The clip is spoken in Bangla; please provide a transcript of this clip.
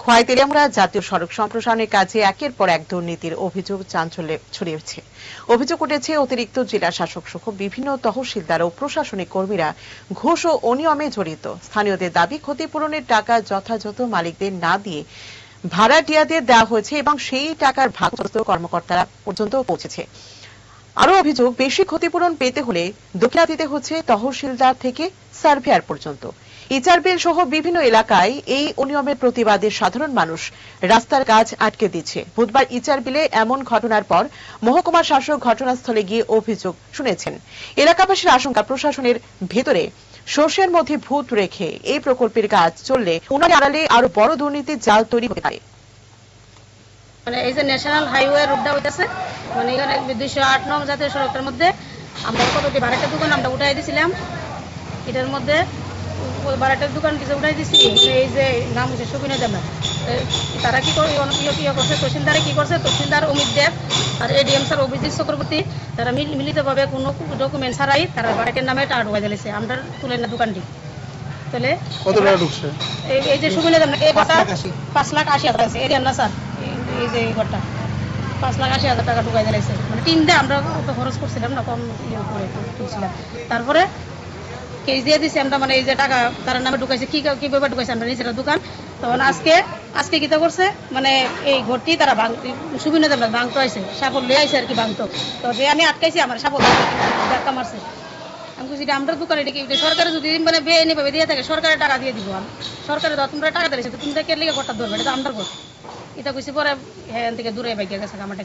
খোয়াই তেলিয়ামুড়া জাতীয় সড়ক সম্প্রসারণের কাজে একের পর এক দুর্নীতির অভিযোগ চাঞ্চল্যে ছড়িয়েছে। অভিযোগ উঠেছে, অতিরিক্ত জেলা শাসক সহ বিভিন্ন তহসিলদার ও প্রশাসনিক কর্মীরা ঘুষ ও অনিয়মে জড়িত। স্থানীয়দের দাবি, ক্ষতিপূরণের টাকা যথাযথ মালিকদের না দিয়ে ভাড়াটিয়াদের দেওয়া হয়েছে এবং সেই টাকার ভাগগ্রস্ত কর্মকর্তারা পর্যন্ত পৌঁছেছে। আরও অভিযোগ, বেশি ক্ষতিপূরণ পেতে হলে দোকিলা দিতে হচ্ছে তহসিলদার থেকে সার্ভেয়ার পর্যন্ত। ইচারবিল সহ বিভিন্ন এলাকায় এই অনিয়মের প্রতিবাদে সাধারণ মানুষ রাস্তার কাজ আটকে দিচ্ছে। বুধবার ইচারবিলে এমন ঘটনার পর মহকুমা শাসক ঘটনাস্থলে গিয়ে অভিযোগ শুনেছেন। এলাকাবাসীর আশঙ্কা প্রশাসনের ভেতরে শস্যের মধ্যে ভূত রেখে এই প্রকল্পের কাজ চললে উনার আড়ালে আরও বড় দুর্নীতির জাল তৈরি হতে পারে। মানে এই যে ন্যাশনাল হাইওয়ে রোডটা হইতেছে মানে এখানে দুইশো আট নং জাতীয় সড়কের মধ্যে আমরা কতটি বারেটার দোকান আমরা উঠাই দিয়েছিলাম এটার মধ্যে বারেটার দোকান কিছু উঠাই দিছি। মানে এই যে নাম হচ্ছে সুবিনা তারা কি করে কি কি করছে তহসিলদারে কি করছে? তহসিলদার অমিত দেব আর এডিএম স্যার অভিজিৎ চক্রবর্তী তারা মিলিতভাবে কোনো ডকুমেন্ট ছাড়াই তারা বারেটের নামে টাকা ঢুকাই দিয়েছে আমরা তুলে না দোকানটি। তাহলে কত টাকা ঢুকছে? এই যে সুবিনা জামা এই ঘরটা পাঁচ লাখ আশি হাজার আছে। এরিয়ার না স্যার এই- যে এই ঘরটা। পাঁচ লাখ আশি হাজার টাকা ঢুকাই দিয়েছে মানে তিন দিয়ে আমরা অত খরচ করছিলাম না কম ইয়ে করে তুলছিলাম। তারপরে কেস দিয়ে দিছি, আমরা মানে এই যে টাকা তার নামে ঢুকাইছে, কি কীভাবে ঢুকাইছে, আমরা দোকান। তখন আজকে আজকে কিতা করছে মানে এই ঘরটি তারা ভাঙ জামা ভাঙতো আইছে সাপর লিয়ে আর কি ভাঙতো। তো যে আমি আটকাইছি, আমার সাপর ধাক্কা মারছে। আমি বলছি আমরা দোকানে ডেকে সরকারে যদি মানে বেআইনি ভাবে দিয়ে থাকে, সরকারের টাকা দিয়ে দিব আমি। সরকারে তোমরা টাকা দিয়েছে, তোমরা কে লেগে ঘরটা ধরবে? এটা ঘর। এটা কইছি, পরে হ্যাঁ থেকে দূরে বাইকে গেছে আমার